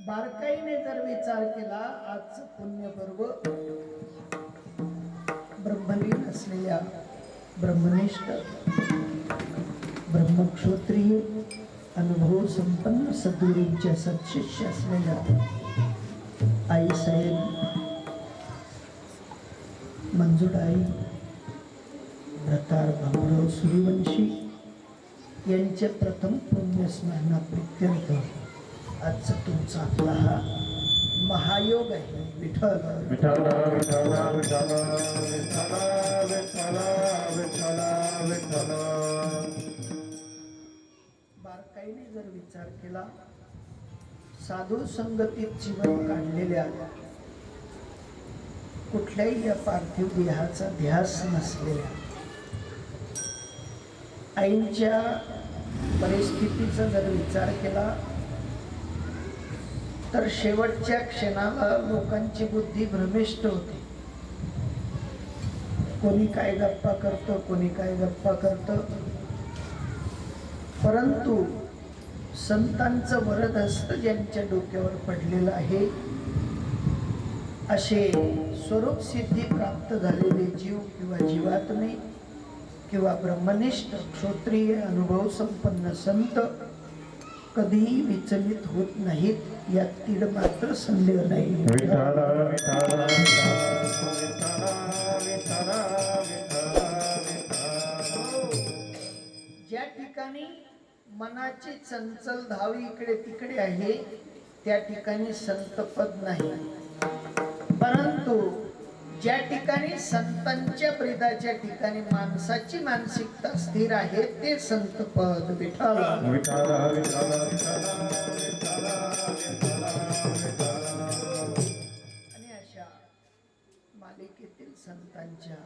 बारकाईने जर विचार केला आजचं पुण्यपर्व ब्रह्मलीन असलेल्या ब्रह्मनिष्ठ ब्रह्मक्षोत्रिय अनुभव संपन्न सद्गुरूंच्या सदशिष्य असलेल्या आई साहेब मंजुळाई रतार भाऊराव सूर्यवंशी यांच्या प्रथम पुण्यस्मरणाप्रित्यर्थ आजचा तुमचा आपला हा महायोग आहे. विठ्ठल. विठ्ठल विठ्ठल विठ्ठल विठ्ठल विठ्ठल विठ्ठल. बारकाईने जर विचार केला साधू संगतीत जीवन काढलेल्या कुठल्याही या पार्थिव देहाचा ध्यास नसलेल्या आईच्या परिस्थितीचा जर विचार केला तर शेवटच्या क्षणाला लोकांची बुद्धी भ्रमिष्ट होते. कोणी काय गप्पा करतं कोणी काय गप्पा करतं. परंतु संतांचं वरद हस्त ज्यांच्या डोक्यावर पडलेलं आहे असे स्वरूप सिद्धी प्राप्त झालेले जीव किंवा जीवात्मे किंवा ब्रह्मनिष्ठ क्षोत्रिय अनुभव संपन्न संत कधीही विचलित होत नाहीत यात तीड मात्र संदेह नाही. ज्या ठिकाणी मनाची चंचल धाव इकडे तिकडे आहे त्या ठिकाणी संतपद नाही. परंतु ज्या ठिकाणी संतांच्या ब्रिदाच्या ठिकाणी माणसाची मानसिकता स्थिर आहे ते विठ्ठल विठ्ठल विठ्ठल आणि अशा मालिकेतील संतांच्या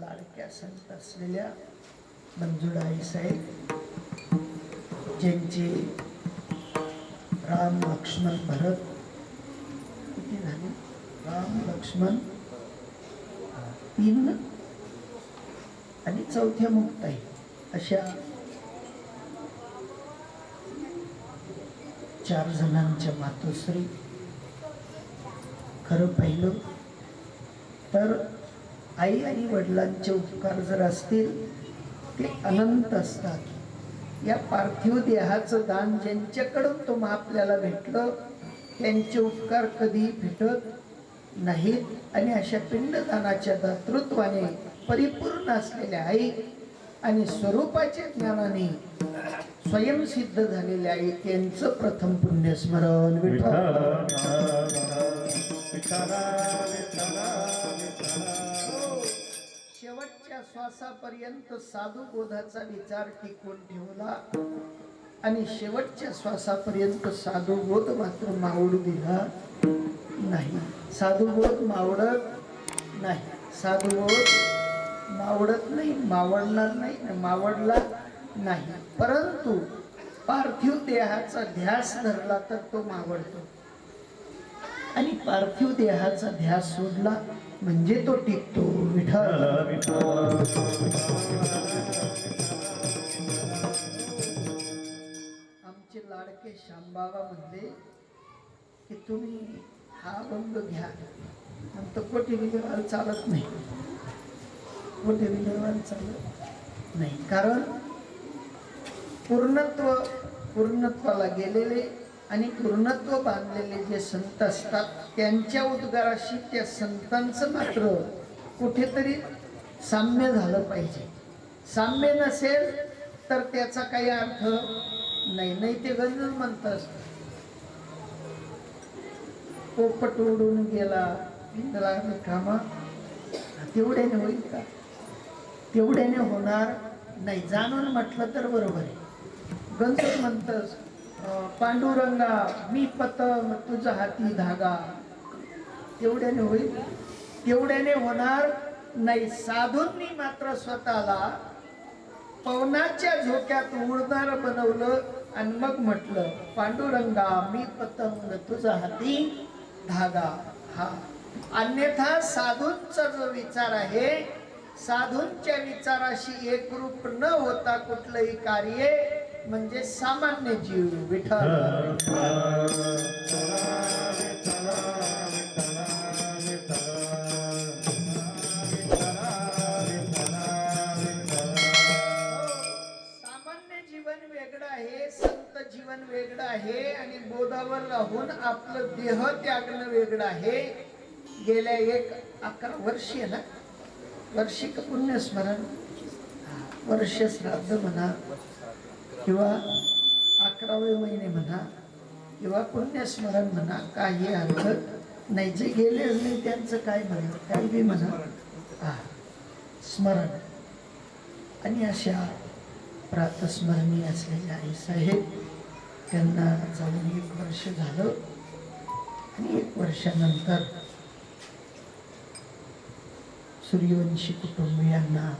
लाडक्या संत असलेल्या मंजुळाई साहेब ज्यांचे राम लक्ष्मण भरत किती झाले? राम लक्ष्मण तीन आणि चौथ्या मुक्ताई अशा चार जणांच्या मातोश्री. खरं पाहिलं तर आई आणि वडिलांचे उपकार जर असतील ते अनंत असतात. या पार्थिव देहाचं दान ज्यांच्याकडून तुम्हा आपल्याला भेटलं त्यांचे उपकार कधी भेटत नाहीत आणि अशा पिंडदानाच्या दातृत्वाने परिपूर्ण असलेल्या आई आणि स्वरूपाच्या ज्ञानाने स्वयंसिद्ध झालेल्या आई त्यांचं प्रथम पुण्यस्मरण. शेवटच्या श्वासापर्यंत साधू बोधाचा विचार टिकवून ठेवला आणि शेवटच्या श्वासापर्यंत साधू बोध मात्र मावळू दिला. नाही. साधू बोध मावळत नाही. साधू बोध मावळत नाही मावळणार नाही मावडला मावळला नाही. परंतु पार्थिव देहाचा ध्यास धरला तर तो मावळतो. आणि पार्थिव देहाचा ध्यास सोडला म्हणजे तो टिकतो विठ्ठल. आमचे लाडके श्यामबाबा म्हणले की तुम्ही हा बंद घ्या. नंतर कोटी विजयवाल चालत नाही. कोटी विजयवाल चालत नाही. कारण पूर्णत्व पूर्णत्वाला गेलेले आणि पूर्णत्व बांधलेले जे संत असतात त्यांच्या उद्गाराशी त्या संतांचं मात्र कुठेतरी साम्य झालं पाहिजे. साम्य नसेल तर त्याचा काही अर्थ नाही. नाही ते गजन म्हणत असतं पोपट उडून गेला. पिंजला कामा तेवढ्याने होईल का? तेवढ्याने होणार नाही. जाणून म्हटलं तर बरोबर आहे. गंजून म्हणतस पांडुरंगा मी पतंग तुझा हाती धागा. तेवढ्याने होईल? तेवढ्याने होणार नाही. साधूंनी मात्र स्वतःला पवनाच्या झोक्यात उडणार बनवलं आणि मग म्हटलं पांडुरंगा मी पतंग तुझा हाती धागा. हा. अन्यथा साधूंचा जो विचार आहे साधूंच्या विचाराशी एकरूप न होता कुठलंही कार्य म्हणजे सामान्य जीव विठ्ठल. आहे आणि बोधावर राहून आपलं देह त्यागणं वेगळं आहे. गेल्या एक अकरा वर्षी आहे ना? वर्षिक पुण्यस्मरण. वर्ष श्राद्ध म्हणा किंवा अकरावे महिने म्हणा किंवा पुण्यस्मरण म्हणा काही अर्थ नाही. जे गेलेच नाही त्यांचं काय म्हणा? काय बी म्हणा. हा स्मरण. आणि अशा प्रातस्मरणीय असलेल्या आई साहेब त्यांना जाऊन एक वर्ष झालं. आणि एक वर्षानंतर सूर्यवंशी कुटुंबियांना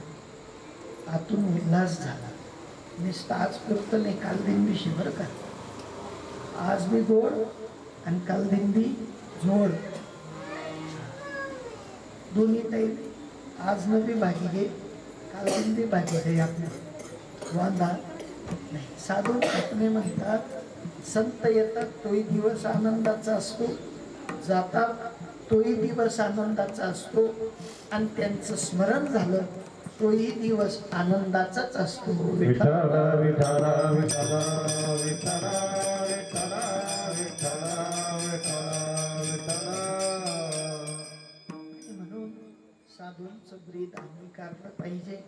आतून उल्हास झाला. नुसतं आज पुरतं नाही काल दिंडी शिबर का. आज बी गोड आणि काल दिंडी जोड दोन्ही टाईम आज न बी भागी घे काल दिंडी भागी घे आपल्या वांदा नाही साधू आपले म्हणतात. संत येतात तोही दिवस आनंदाचा असतो. जातात तोही दिवस आनंदाचा असतो. आणि त्यांचं स्मरण झालं तोही दिवस आनंदाचाच असतो. म्हणून साधूंचं ब्रीद अंगीकारलं पाहिजे.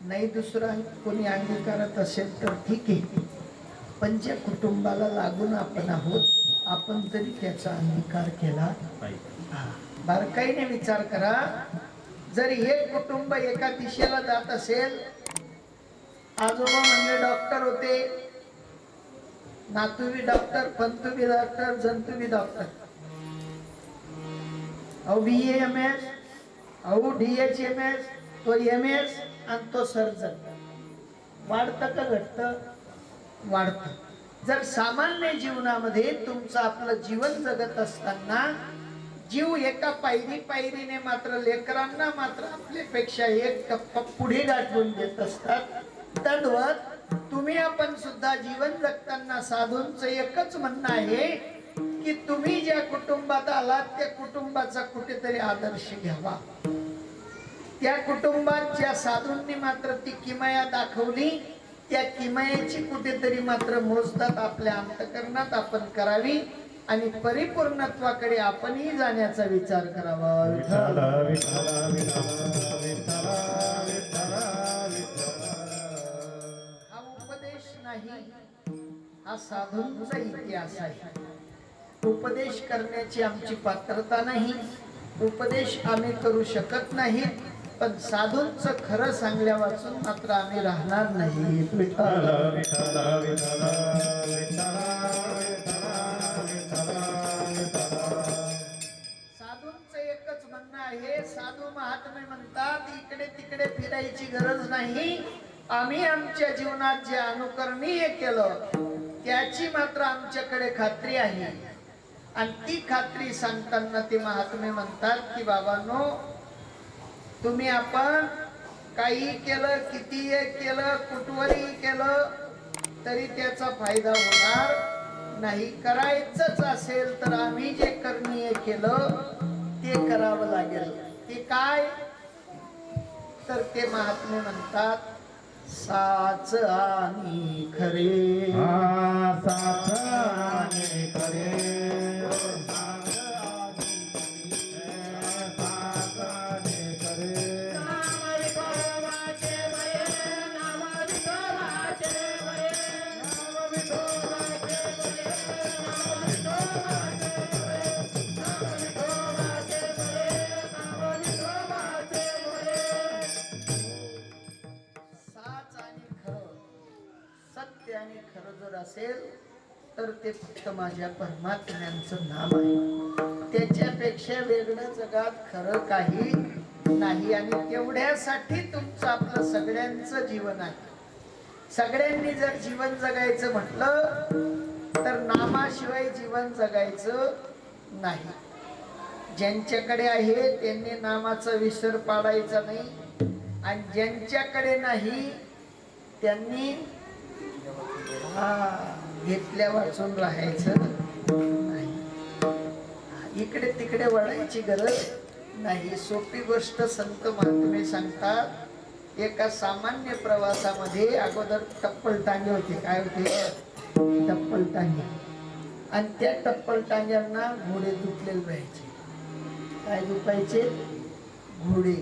नाही दुसरा कोणी अंगीकारत असेल तर ठीक आहे. पंच ज्या कुटुंबाला लागून आपण आहोत आपण तरी त्याचा अंगीकार केला बारकाईने विचार करा. जर हे कुटुंब एका दिशेला जात असेल आजोबा म्हणजे डॉक्टर होते. नातूबी डॉक्टर पंतू डॉक्टर जंतुबी डॉक्टर. अहो बी एम एस. अहो डी एच एम एस. तो एम एस आणि तो सर्जन. वाढतं का घटतं? वाढतं. जर सामान्य जीवनामध्ये तुमचं आपलं जीवन जगत असताना जीव एका पायरी पायरीने मात्र लेकरांना मात्र आपल्यापेक्षा एक टप्पा पुढे गाठवून देत असतात तद्वत तुम्ही आपण सुद्धा जीवन जगताना साधूंचं एकच म्हणणं आहे की तुम्ही ज्या कुटुंबात आलात त्या कुटुंबाचा कुठेतरी आदर्श घ्यावा. त्या कुटुंबात ज्या साधूंनी मात्र ती किमया दाखवली त्या किमयाची कुठेतरी मात्र मोजदात आपल्या अंतकरणात आपण करावी आणि परिपूर्णत्वाकडे आपणही जाण्याचा विचार करावा. हा उपदेश नाही हा साधूंचा इतिहास आहे. उपदेश करण्याची आमची पात्रता नाही उपदेश आम्ही करू शकत नाही. पण साधूंच खरं सांगल्या वाचून मात्र आम्ही राहणार नाही विठ्ठल एकच म्हणणं आहे साधू महात्मे म्हणतात इकडे तिकडे फिरायची गरज नाही. आम्ही आमच्या जीवनात जे अनुकरणीय केलं त्याची मात्र आमच्याकडे खात्री आहे. आणि ती खात्री सांगताना ते महात्मे म्हणतात की बाबांनो तुम्ही आपण काही केलं किती केलं कुठवरही केलं तरी त्याचा फायदा होणार नाही. करायचंच असेल तर आम्ही जे करणीय केलं ते करावं लागेल. ते काय? तर ते महात्मे म्हणतात साच आणि खरे. साच आणि खरे. तर ते फक्त माझ्या परमात्म्यांचं नाम आहे. त्याच्यापेक्षा वेगळं जगात खरं काही नाही आणि तेवढ्यासाठी तुमचं आपलं सगळ्यांचं जीवन आहे. सगळ्यांनी जर जीवन जगायचं म्हटलं तर नामाशिवाय जीवन जगायचं नाही. ज्यांच्याकडे आहे त्यांनी नामाचा विसर पाडायचा नाही. आणि ज्यांच्याकडे नाही त्यांनी हा घेतल्या वाचून राहायचं नाही. इकडे तिकडे वळायची गरज नाही. सोपी गोष्ट संत महात्मे सांगतात एका सामान्य प्रवासामध्ये अगोदर टप्पल टांगे होते. काय होते? टप्पल टांगे आणि त्या टप्पल टांग्यांना घोडे दुखलेले राहायचे. काय दुखायचे? घोडे.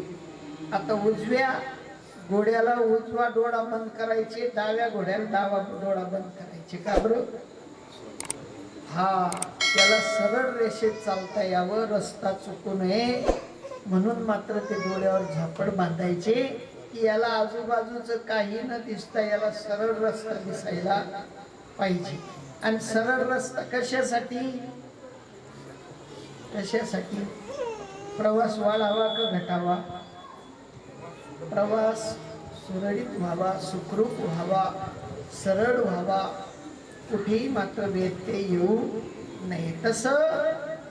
आता उजव्या घोड्याला उजवा डोळा बंद करायचे डाव्या घोड्याला डावा डोळा बंद करायचे. का बरं हा त्याला सरळ रेषेत चालता यावं रस्ता चुकू नये म्हणून मात्र ते डोळ्यावर झापड बांधायचे. की याला आजूबाजूचं काही न दिसता याला सरळ रस्ता दिसायला पाहिजे. आणि सरळ रस्ता कशासाठी? कशासाठी? प्रवास वाढावा का घटावा? प्रवास सुरळीत व्हावा सुखरूप व्हावा सरळ व्हावा कुठेही मात्र व्यत्यय येऊ नये. तसं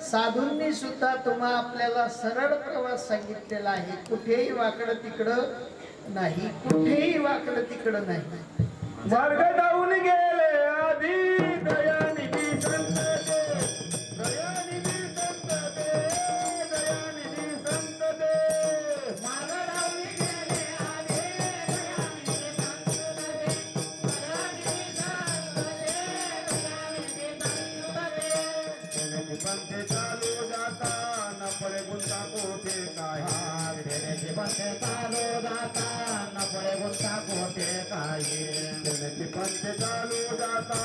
साधूंनी सुद्धा तुम्हा आपल्याला सरळ प्रवास सांगितलेला आहे. कुठेही वाकडं तिकडं नाही. कुठेही वाकडं तिकडं नाही. मार्ग जाऊन गेले आधी. गुंता कोठे काय? फेरेचे पंथे चालू जाता न पडे गुंता कोठे काही फेरेचे पंथे चालू जाता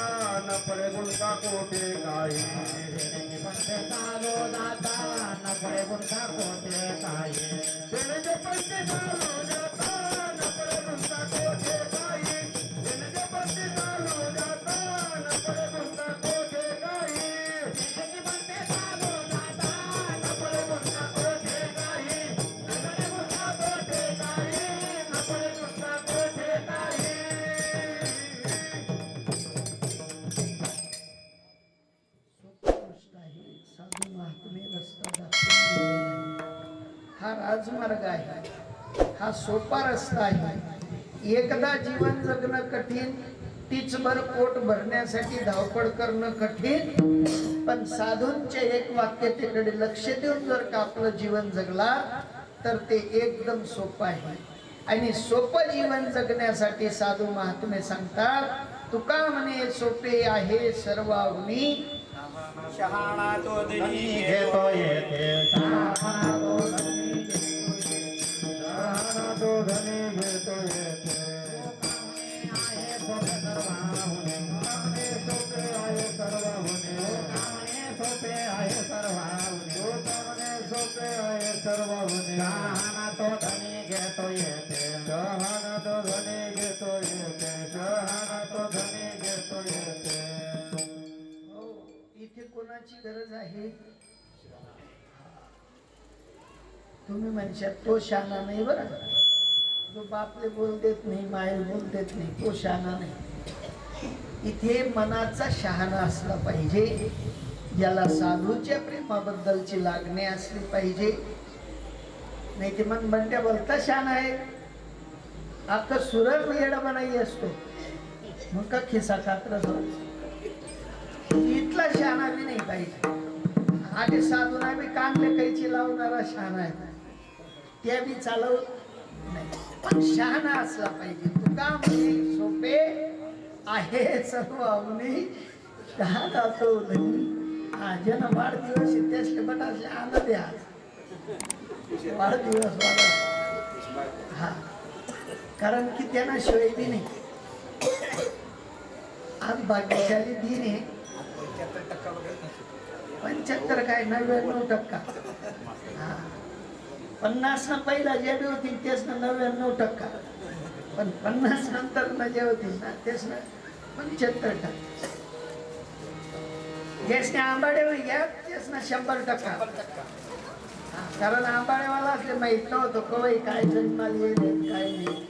न पडे गुंता कोठे काही फेरेचे पंथे चालू जाता न पडे गुंता कोठे काही फेरेचे पंथे चालू हा सोपा रस्ता आहे. एकदा जीवन जगणं कठीण टीचभर पोट भरण्यासाठी धावपळ करणं कठीण पण साधूंचे एक वाक्यतेकडे लक्ष देऊन जर का आपलं जीवन जगला तर ते एकदम सोपं आहे. आणि सोपं जीवन जगण्यासाठी साधू महात्मे सांगतात तुका म्हणे सोपे आहे सर्वावनी शहाणा तो शहाणा तो धनी घेतो शहाणा तो धनी घेतो शहाणा तो धनी घेतो येथे हो इथे कोणाची गरज आहे? तुम्ही म्हणशात तो शाना नाही बरं. जो बापले बोल देत नाही मायल बोल देत नाही तो शाना नाही. इथे मनाचा शहाणा असला पाहिजे. ज्याला साधूच्या प्रेमाबद्दलची लागणे असली पाहिजे. नाही ते मग बंड्या बोलता शान आहे. अख्खं सुरळ येडा बनाई असतो. मग का खिसा कात्र इथला शहाणा बी नाही पाहिजे आधी साधून आम्ही कांदले कैची लावणारा शहाणा आहे. त्या बी चालव नाही. पण शहाणा असला पाहिजे. तुका म्हणजे सोपे आहे सर्व अवनी. दहा जातो हा जन वाढदिवस आहे, त्यासले बटासले आनंद आहे आज. वाढदिवस वाढ हा. कारण की त्यांना शिवाय बी नाही. आज भाग्यशाली दिन आहे. पंच्याहत्तर काय? नव्याण्णव टक्का. हा. पन्नास न पहिला जे बी होतील तेच ना नव्याण्णव टक्का. पण पन्नास नंतर न जे होतील ना तेच ना पंच्याहत्तर टक्का. ज्यासने आंबाडे घ्या तेच ना शंभर टक्का. कारण आंबाळेवाला असले माहीत नव्हतं कवय काय जन्माल येईल काय नाही.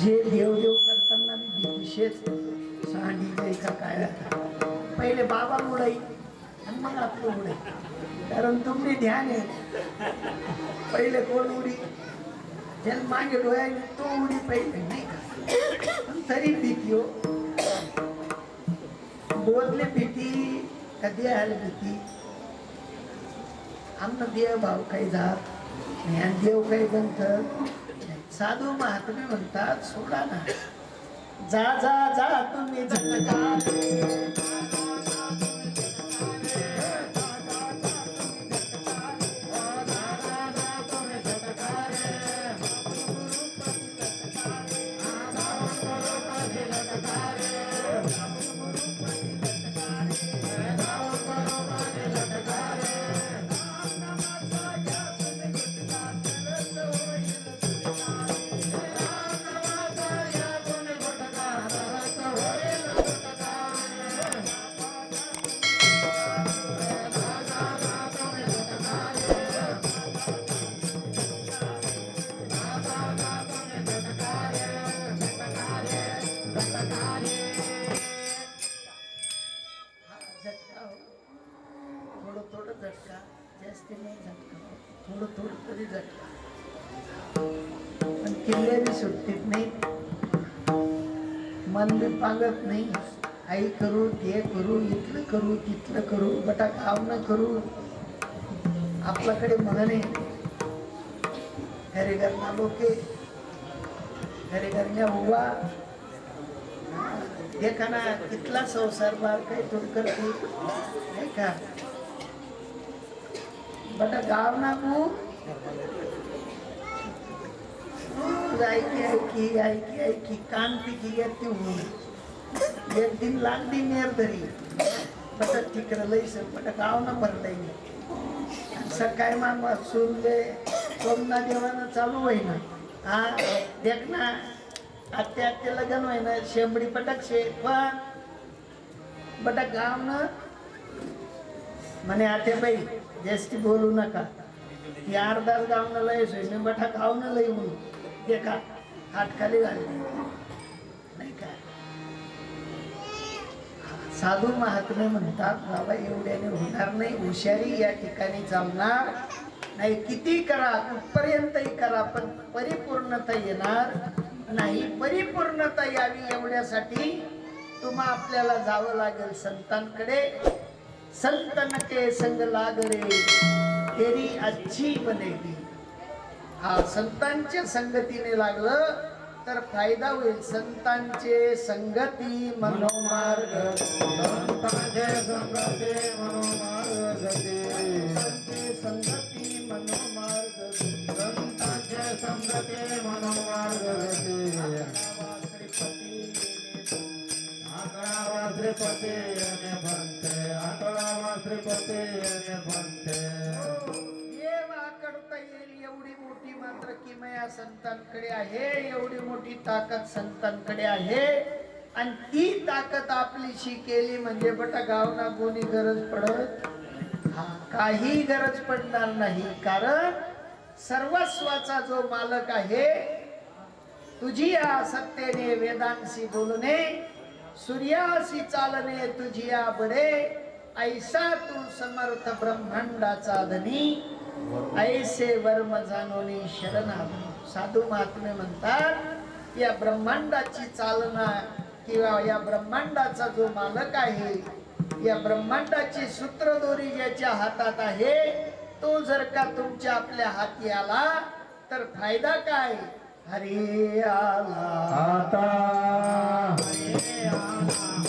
जे देव देव करताना मी भीतीशेच सांडी का काय पहिले बाबा उडाई आणि मग आपलं उडाई. कारण तुम्ही ध्यान आहे. पहिले कोण उडी? ज्याला मागे डोळ्याने तो उडी पहिले. तरी भीती हो बोधले भीती कधी आली भीती आमचं देव भाव काही जात ज्ञान देव काही जंत साधू महात्मे म्हणतात सोडा ना. जा जा जा तुम्ही मन नाही. आई करू ते करू इथलं करू तिथलं करू बटा गाव करू. आपल्याकडे म्हणणे घरे घरना लोके घरे घरण्या उभा देखा ना कितला संसार बार काही थोडी करते? नाही का? बट गाव ना तू ऐकी ऐकी ऐकी ऐकी कान पिकी घेत ती म्हणून. एक दिन लाग दिन येर धरी बट ठिकर लईस बट गाव ना भरलंय सकाळी मामा सुनले सोमना देवानं चालू होईना. हा देख ना आत्या आत्या लग्न होईना शेंबडी पटक शे पण बटक गाव न म्हणे आते बाई जास्ती बोलू नका. ती अर्धाच गाव न लय सोय मी बठा गाव न लय म्हणून. देखा हात खाली साधू महात्मे म्हणतात बाबा एवढ्याने होणार नाही. हुशारी या ठिकाणी जमणार नाही. किती करा कुठपर्यंतही करा पण परिपूर्णता येणार नाही. परिपूर्णता यावी एवढ्यासाठी तुम्हा आपल्याला जावं लागेल संतांकडे. संतन के संग लाग रे तेरी अच्छी बनेगी. हा संतांच्या संगतीने लागलं. तर फायदा होईल. संतांचे संगती मनोमार्ग. संतांचे संगते मनोमार्ग संतांचे संगती मनोमार्ग संतांचे संगते मनोमार्ग आकडावा श्रीपती आणि भंते. आकडावा श्रीपती आणि भंते. येईल एवढी मोठी मात्र किमया संतांकडे आहे एवढी मोठी ताकद संतांकडे आहे. आणि ती ताकद आपलीशी केली म्हणजे बटा गावना कोणी गरज पडत? हा काही गरज पडणार नाही. कारण सर्वस्वाचा जो मालक आहे तुझी या सत्तेने वेदांशी बोलणे सूर्याशी चालणे तुझी या बडे ऐसा तू समर्थ ब्रह्मांडाचा धनी. ऐसे वर्म जाणोनी शरणागती साधू महात्मे म्हणतात या ब्रह्मांडाची चालना किंवा या ब्रह्मांडाचा जो मालक आहे या ब्रह्मांडाची सूत्रदोरी ज्याच्या हातात आहे तो जर का तुमच्या आपल्या हाती आला तर फायदा काय? हरे आला. आता. हरे आला.